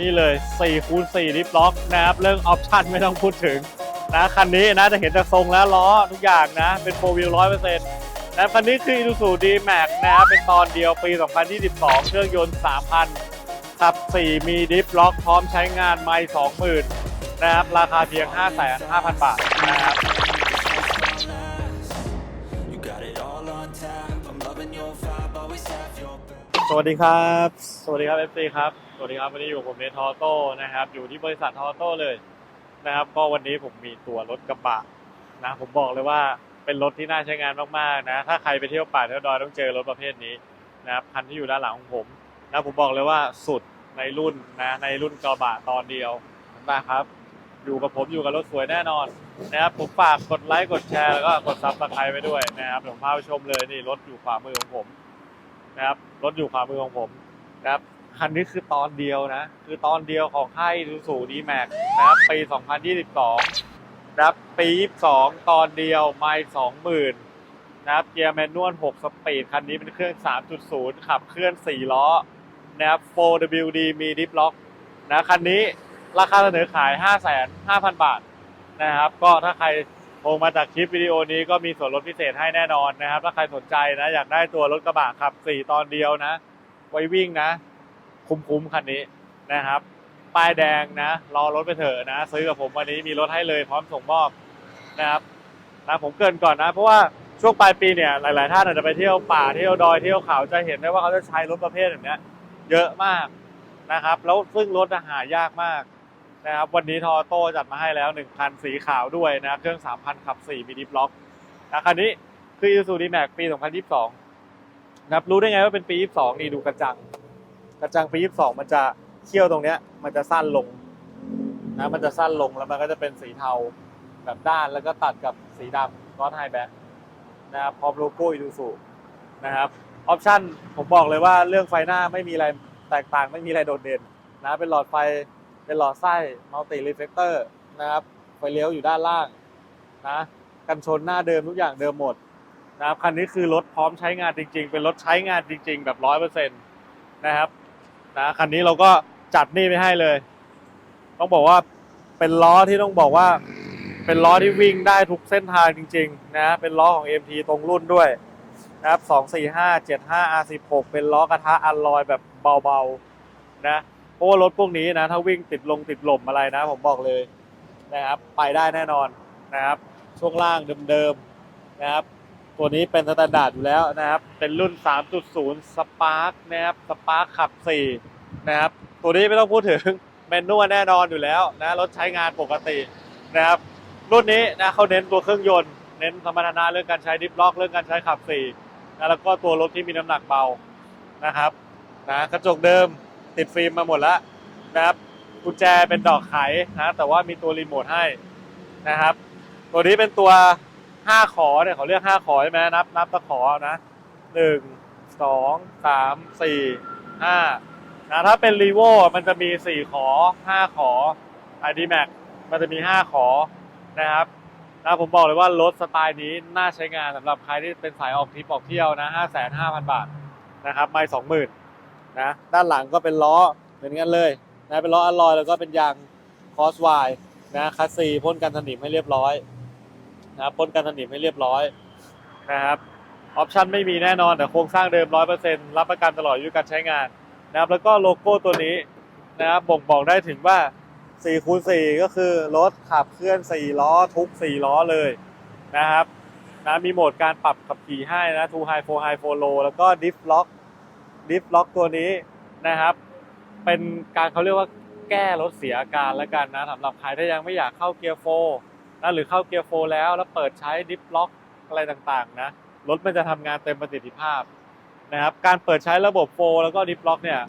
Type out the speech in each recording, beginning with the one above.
นี่เลย4คูณ4ดิฟล็อกนะครับ เรื่องออปชันไม่ต้องพูดถึงนะคันนี้นะจะเห็นจากทรงแล้วล้อทุกอย่างนะ เป็นโฟวิลร้อยเปอร์เซ็นต์นะคันนี้คือ Isuzu D-Max นะครับเป็นตอนเดียวปี 2022 เครื่องยนต์ 3,000ขับ 4 มีดิฟล็อกพร้อมใช้งานไม่ 20,000 นะครับ ราคาเพียง 5,500บาทนะครับ สวัสดีครับ สวัสดีครับ FC ครับ สวัสดีครับวันนี้อยู่กับผมเนทอโต้นะครับ อยู่ที่บริษัททอโต้เลยนะครับ ก็วันนี้ผมมีตัวรถกระบะนะผมบอกเลยว่าเป็นรถที่น่าใช้งานมากๆนะ ถ้าใครไปเที่ยวป่าเที่ยวดอยต้องเจอรถประเภทนี้นะครับคันที่อยู่ด้านหลังของผมนะผมบอกเลยว่าสุดในรุ่นนะในรุ่นกระบะตอนเดียวนะครับ อยู่กับผมอยู่กับรถสวยแน่นอนนะครับผมฝากกดไลค์กดแชร์แล้วก็กดซับสไครต์ไปด้วยนะครับผมพาไปชมเลยนี่รถอยู่ขวามือของผม นะครับรถอยู่ขวามือของผมนะครับคันนี้คือตอนเดียวนะ คือตอนเดียวของค่ายดูสูดีแม็กนะครับปี 2022นะครับปี 22 ตอนเดียวไม่20,000นะครับเกียร์แมนนวล 6 สปีด คันนี้เป็นเครื่อง 3.0 ขับเคลื่อน 4 ล้อนะครับ 4WD มีดิฟล็อกนะคันนี้ราคาเสนอขาย 5,500,000บาทนะครับ ก็ถ้าใคร โทรมาจากคลิปวิดีโอนี้ก็มีส่วนลดพิเศษให้แน่นอนนะครับ ถ้าใครสนใจนะอยากได้ตัวรถกระบะขับ 4 ตอนเดียวนะ ไว้วิ่งนะ คุ้มๆคันนี้นะครับ ป้ายแดงนะ รอรถไปเถอะนะ ซื้อกับผมวันนี้มีรถให้เลยพร้อมส่งมอบนะครับนะผมเกินก่อนนะ เพราะว่าช่วงปลายปีเนี่ยหลาย ๆ ท่านอาจจะไปเที่ยวป่าเที่ยวดอยเที่ยวเขาจะเห็นได้ว่าเขาจะใช้รถประเภทแบบนี้เยอะมากนะครับ แล้วซึ่งรถจะหายากมาก นะครับวันนี้ทอโต้จัดมาให้แล้ว1คันสีขาวด้วยนะเครื่อง 3,000 ขับ 4 มีดิฟล็อกนะคันนี้คือ Isuzu D-Max ปี 2022นะครับรู้ได้ไงว่าเป็นปี 22 นี่ดูกระจัง กระจังปี 22 มันจะเขี้ยวตรงเนี้ยมันจะสั้นลงนะมันจะสั้นลงแล้วมันก็จะเป็นสีเทาแบบด้านแล้วก็ตัดกับสีดำก้อนไฮแบ็คนะครับพร้อมโลโก้ Isuzu นะครับออปชั่นผมบอกเลยว่าเรื่องไฟหน้าไม่มีอะไรแตกต่างไม่มีอะไรโดดเด่นนะเป็นหลอดไฟ เป็นหลอดไส้มัลติรีเฟกเตอร์นะครับไฟเลี้ยวอยู่ด้านล่างนะกันชนหน้าเดิมทุกอย่างเดิมหมดนะครับคันนี้คือรถพร้อมใช้งานจริง ๆ เป็นรถใช้งานจริง ๆ แบบร้อยเปอร์เซ็นต์นะครับนะคันนี้เราก็จัดนี่ไปให้เลย ต้องบอกว่าเป็นล้อที่ต้องบอกว่า เป็นล้อที่วิ่งได้ทุกเส้นทางจริง ๆ นะ เป็นล้อของ MT ตรงรุ่นด้วยนะครับ245 75 R16 เป็นล้อกระทะอัลลอยแบบเบาๆนะ เพราะว่ารถพวกนี้นะ ถ้าวิ่งติดลงติดหล่มอะไรนะ ผมบอกเลยนะครับ ไปได้แน่นอนนะครับ ช่วงล่างเดิมๆนะครับ ตัวนี้เป็นสแตนดาร์ดอยู่แล้วนะครับ เป็นรุ่น 3.0 Spark นะครับ Spark ขับ 4 นะครับ ตัวนี้ไม่ต้องพูดถึงแมนนวลแน่นอนอยู่แล้วนะรถใช้งานปกตินะครับ รุ่นนี้นะเขาเน้นตัวเครื่องยนต์เน้นสมรรถนะเรื่องการใช้ดิฟล็อกเรื่องการใช้ขับ4นะแล้วก็ตัวรถที่มีน้ำหนักเบานะครับนะกระจกเดิม ติดฟิล์มมาหมดแล้วนะครับกุญแจเป็นดอกไขนะแต่ว่ามีตัวรีโมทให้นะครับ ตัวนี้เป็นตัว 5 ขอเนี่ยเขาเรียก 5 ขอใช่ไหมนับนับตะขอนะ1 2 3 4 5นะถ้าเป็นรีโวมันจะมี 4 ขอ 5 ขอ ID Max มันจะมี 5 ขอนะครับนะผมบอกเลยว่ารถสไตล์นี้น่าใช้งานสำหรับใครที่เป็นสายออกทริปออกเที่ยวนะ 55,000 บาทนะครับไม่20,000 นะด้านหลังก็เป็นล้อเหมือนกันเลยนะเป็นล้ออลลอยแล้วก็เป็นยางคอสไวนะคัสซีพ่นกันสนิมให้เรียบร้อยนะพ่นกันสนิมให้เรียบร้อยนะครับออปชันไม่มีแน่นอนแต่โครงสร้างเดิม100%รับประกันตลอดอายุการใช้งานนะครับแล้วก็โลโก้ตัวนี้นะครับบ่งบอกได้ถึงว่า4คูณ4ก็คือรถขับเคลื่อน 4 ล้อทุก 4 ล้อเลยนะครับนะมีโหมดการปรับขับขี่ให้นะ2 High 4 High 4 Low แล้วก็ Diff Lock ดิฟล็อกตัวนี้นะครับ เป็นการเขาเรียกว่าแก้รถเสียอาการแล้วกันนะสำหรับใครที่ยังไม่อยากเข้าเกียร์โฟร์นะหรือเข้าเกียร์โฟร์แล้วแล้วเปิดใช้ดิฟล็อกอะไรต่างๆนะรถมันจะทำงานเต็มประสิทธิภาพนะครับการเปิดใช้ระบบโฟร์แล้วก็ดิฟล็อกเนี่ย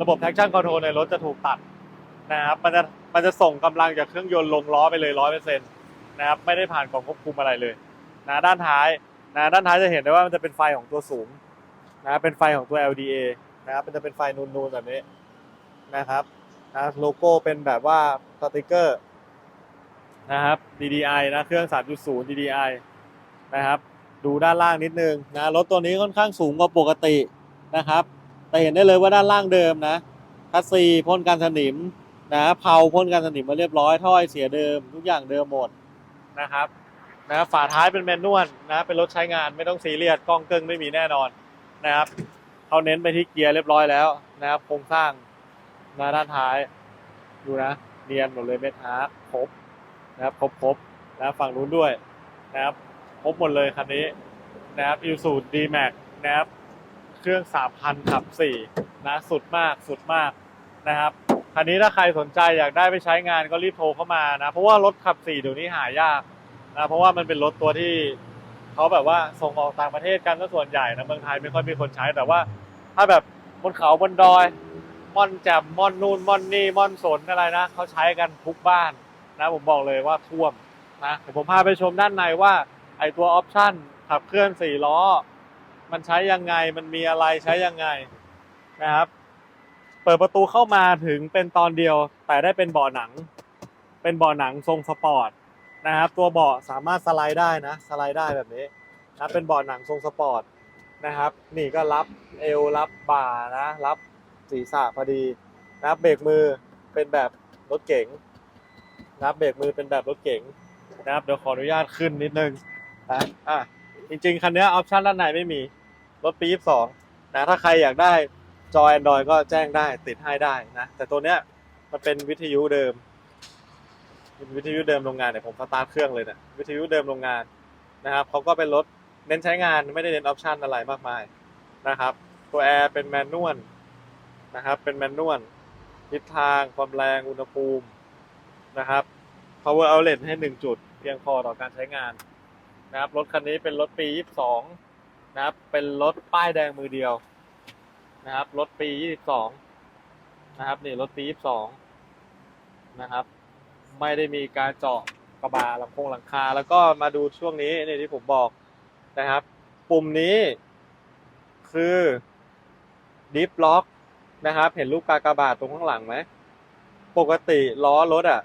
ระบบ traction control ในรถจะถูกตัดนะครับมันจะมันจะส่งกำลังจากเครื่องยนต์ลงล้อไปเลยร้อยเปอร์เซ็นต์นะครับไม่ได้ผ่านกล่องควบคุมอะไรเลยนะด้านท้ายนะด้านท้ายจะเห็นได้ว่ามันจะเป็นไฟของตัวสูง นะเป็นไฟของตัว LDA นะครับมันจะเป็นไฟนูนๆแบบนี้นะครับนะโลโก้เป็นแบบว่าสติกเกอร์นะครับ DDI นะเครื่อง 3.0 DDI นะครับ ดูด้านล่างนิดนึงนะรถตัวนี้ค่อนข้างสูงกว่าปกตินะครับ แต่เห็นได้เลยว่าด้านล่างเดิมนะคัสซีพ่นกันสนิมนะเผาพ่นกันสนิมมาเรียบร้อยถ้อยเสียเดิมทุกอย่างเดิมหมดนะครับนะฝาท้ายเป็นแมนนวลนะเป็นรถใช้งานไม่ต้องซีเรียสกล้องเกิ้งไม่มีแน่นอน นะครับเขาเน้นไปที่เกียร์เรียบร้อยแล้วนะครับโครงสร้างนะด้านท้าย ดูนะเนียนหมดเลยเม็ดฮาร์ครบนะครับครบครบนะฝั่งนู้นด้วยนะครับครบหมดเลยคันนี้นะครับยูสูดีแม็กนะครับเครื่อง3,000ขับ4นะสุดมากสุดมากนะครับคันนี้ถ้าใครสนใจอยากได้ไปใช้งานก็รีบโทรเข้ามานะเพราะว่ารถขับ4เดี๋ยวนี้หายากนะเพราะว่ามันเป็นรถตัวที่ เขาแบบว่าส่งออกต่างประเทศกันซะส่วนใหญ่นะเมืองไทยไม่ค่อยมีคนใช้แต่ว่า ถ้าแบบบนเขาบนดอยม่อนแจ่มม่อนนู่นม่อนนี่ม่อนสนอะไรนะเขาใช้กันทุกบ้านนะผมบอกเลยว่าท่วมนะเดี๋ยวผมพาไปชมด้านในว่าไอตัวออปชั่นขับเคลื่อน4ล้อ มันใช้ยังไงมันมีอะไรใช้ยังไงนะครับ เปิดประตูเข้ามาถึงเป็นตอนเดียว แต่ได้เป็นเบาะหนัง เป็นเบาะหนังทรงสปอร์ต นะครับ ตัวเบาะสามารถสไลด์ได้นะ สไลด์ได้แบบนี้นะเป็นเบาะหนังทรงสปอร์ตนะครับ นี่ก็รับเอวรับบ่านะ รับศีรษะพอดีนะครับเบรกมือเป็นแบบรถเก๋งนะครับเบรกมือเป็นแบบรถเก๋งนะครับเดี๋ยวขออนุญาตขึ้นนิดนึงนะอะจริงๆ คันนี้ออปชันด้านในไม่มีรถปี22นะถ้าใครอยากได้จอ Android ก็แจ้งได้ติดให้ได้นะ แต่ตัวเนี้ยมันเป็นวิทยุเดิม วิทยุเดิมโรงงานเนี่ยผมสตาร์ทเครื่องเลยเนี่ยวิทยุเดิมโรงงานนะครับเขาก็เป็นรถเน้นใช้งานไม่ได้เน้นออปชันอะไรมากมายนะครับ ตัวแอร์เป็นแมนนวลนะครับเป็นแมนนวลทิศทางความแรงอุณหภูมินะครับ power outlet ให้ 1 จุด เพียงพอต่อการใช้งานนะครับรถคันนี้เป็นรถปี 22 นะครับ เป็นรถป้ายแดงมือเดียวนะครับรถปี 22 นะครับนี่รถปี 22 นะครับ ไม่ได้มีการเจาะกระบะหลังคงหลังคา แล้วก็มาดูช่วงนี้นี่ที่ผมบอกนะครับ ปุ่มนี้คือดิฟล็อกนะครับ เห็นลูกกากบาทตรงข้างหลังไหม ปกติล้อรถอะ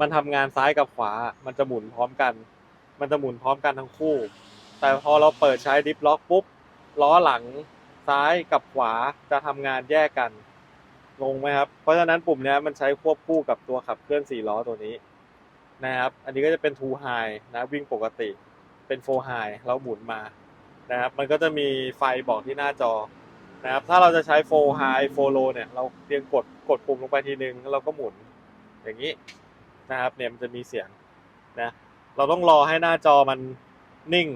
มันทำงานซ้ายกับขวา มันจะหมุนพร้อมกัน มันจะหมุนพร้อมกันทั้งคู่ แต่พอเราเปิดใช้ดิฟล็อกปุ๊บ ล้อหลังซ้ายกับขวาจะทำงานแยกกัน งงไหมครับ เพราะฉะนั้นปุ่มเนี้ยมันใช้ควบคู่กับตัวขับเคลื่อน4ล้อตัวนี้นะครับ อันนี้ก็จะเป็น2 high นะวิ่งปกติ เป็น4 high เราหมุนมานะครับ มันก็จะมีไฟบอกที่หน้าจอนะครับ ถ้าเราจะใช้4 high 4 low เนี่ย เราเพียงกดกดปุ่มลงไปทีนึงแล้วเราก็หมุนอย่างนี้นะครับ เนี่ยมันจะมีเสียงนะ เราต้องรอให้หน้าจอมันนิ่ง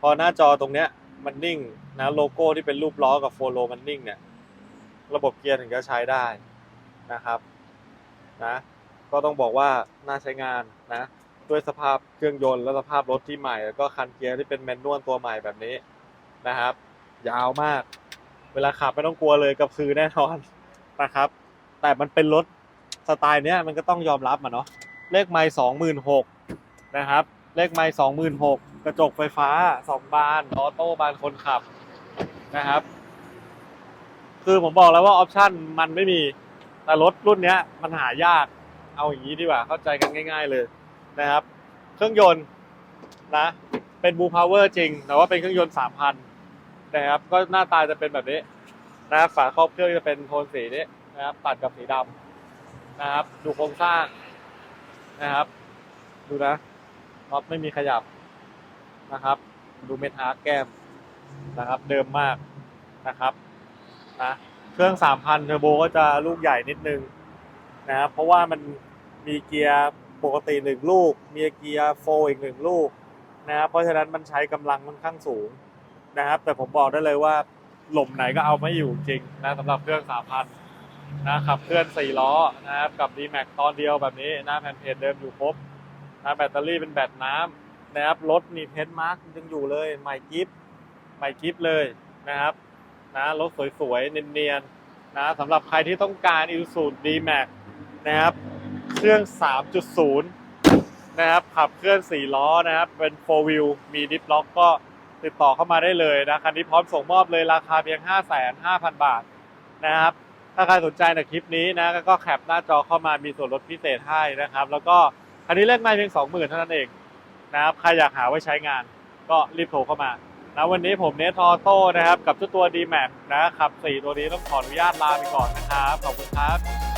พอหน้าจอตรงเนี้ยมันนิ่งนะโลโก้ที่เป็นรูปล้อกับโฟโลมันนิ่งเนี่ย ระบบเกียร์ถึงจะใช้ได้นะครับนะก็ต้องบอกว่าน่าใช้งานนะด้วยสภาพเครื่องยนต์และสภาพรถที่ใหม่ แล้วก็คันเกียร์ที่เป็นแมนนวลตัวใหม่แบบนี้นะครับ ยาวมาก เวลาขับไม่ต้องกลัวเลยกับคือแน่นอนนะครับ แต่มันเป็นรถสไตล์เนี้ยมันก็ต้องยอมรับอะเนาะเลขไมล์สองหมื่นหกนะครับ เลขไมล์สองหมื่นหกกระจกไฟฟ้าสองบานออโต้บานคนขับนะครับ คือผมบอกแล้วว่าออปชั่นมันไม่มี แต่รถรุ่นนี้มันหายาก เอาอย่างนี้ดีกว่า เข้าใจกันง่าย ๆเลยนะครับ เครื่องยนต์นะ เป็นบูพาวเวอร์จริง แต่ว่าเป็นเครื่องยนต์สามพันนะครับ ก็หน้าตาจะเป็นแบบนี้นะครับฝาครอบเครื่องจะเป็นโทนสีนี้นะครับ ตัดกับสีดำนะครับ ดูโครงสร้างนะครับ ดูนะน็อตไม่มีขยับนะครับ ดูเมทาร์แก้มนะครับ เดิมมากนะครับ นะเครื่อง 3,000 เทอร์โบก็จะลูกใหญ่นิดนึงนะครับเพราะว่ามันมีเกียร์ปกติหนึ่งลูก มีเกียร์โฟอีกหนึ่งลูกนะครับเพราะฉะนั้นมันใช้กำลังค่อนข้างสูงนะครับ แต่ผมบอกได้เลยว่าหล่มไหนก็เอาไม่อยู่จริงนะสำหรับเครื่อง 3,000 นะขับเคลื่อน 4 ล้อนะครับกับ d m a x ตอนเดียวแบบนี้นะแผ่นเพจเดิมอยู่ครบนะแบตเตอรี่เป็นแบตน้ำนะครับรถมีเพนมาร์กยังอยู่เลยใหม่กิฟใหม่กิฟเลยนะครับ นะรถสวยๆ เนียนๆนะสำหรับใครที่ต้องการ i s u z u d m a x นะครับ เครื่อง 3.0 นะครับ ขับเคลื่อน 4 ล้อนะครับ เป็น 4 wheel มีดิฟล็อกก็ติดต่อเข้ามาได้เลยนะ คันนี้พร้อมส่งมอบเลยราคาเพียง 550,000บาทนะครับ ถ้าใครสนใจในคลิปนี้นะ ก็แคปหน้าจอเข้ามามีส่วนลดพิเศษให้นะครับ แล้วก็คันนี้เล่นไม่เพียงสองหมื่นเท่านั้นเองนะครับ ใครอยากหาไว้ใช้งานก็รีบโทรเข้ามา นะวันนี้ผมเนทอโต้นะครับ กับเจ้าตัว d m a x นะขับ 4 ตัวนี้ต้องขออนุญาตลาไปก่อนนะครับ ขอบคุณครับ